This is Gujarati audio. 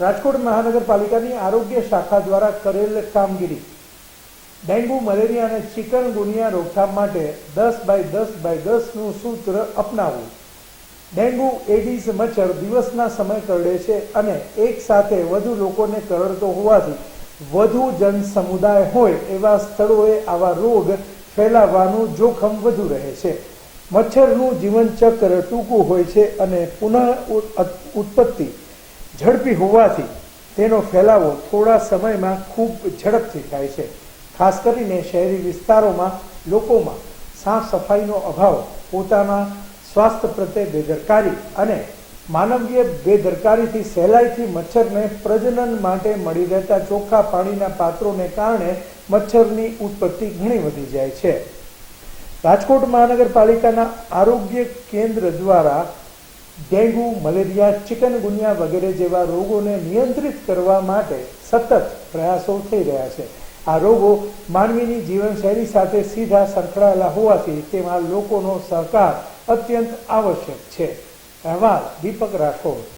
રાજકોટ મહાનગરપાલિકાની આરોગ્ય શાખા દ્વારા કરેલ કામગીરી. ડેન્ગ્યુ મલેરિયા અને ચિકનગુનિયા રોકથામ માટે દસ બાય દસ બાય દસનું સૂત્ર અપનાવવું. ડેન્ગ્યુ એડીઝ મચ્છર દિવસના સમય કરડે છે અને એક સાથે વધુ લોકોને કરડતો હોવાથી વધુ જન સમુદાય હોય એવા સ્થળોએ આવા રોગ ફેલાવાનું જોખમ વધુ રહે છે. મચ્છરનું જીવનચક્ર ટૂંકું હોય છે અને પુનઃ ઉત્પત્તિ ઝડપી હોવાથી તેનો ફેલાવો થોડા સમયમાં ખૂબ ઝડપથી થાય છે. ખાસ કરીને શહેરી વિસ્તારોમાં લોકોમાં સાફ સફાઈનો અભાવ, પોતાના સ્વાસ્થ્ય પ્રત્યે બેદરકારી અને માનવીય બેદરકારીથી સહેલાઈથી મચ્છરને પ્રજનન માટે મળી રહેતા ચોખ્ખા પાણીના પાત્રોને કારણે મચ્છરની ઉત્પત્તિ ઘણી વધી જાય છે. રાજકોટ મહાનગરપાલિકાના આરોગ્ય કેન્દ્ર દ્વારા ડેન્ગ્યુ મલેરિયા ચિકનગુનિયા વગેરે જેવા રોગોને નિયંત્રિત કરવા માટે સતત પ્રયાસો થઈ રહ્યા છે. આ રોગો માનવીની જીવનશૈલી સાથે સીધા સંકળાયેલા હોવાથી તેમાં લોકોનો સહકાર અત્યંત આવશ્યક છે. અહેવાલ દીપક રાઠોડ.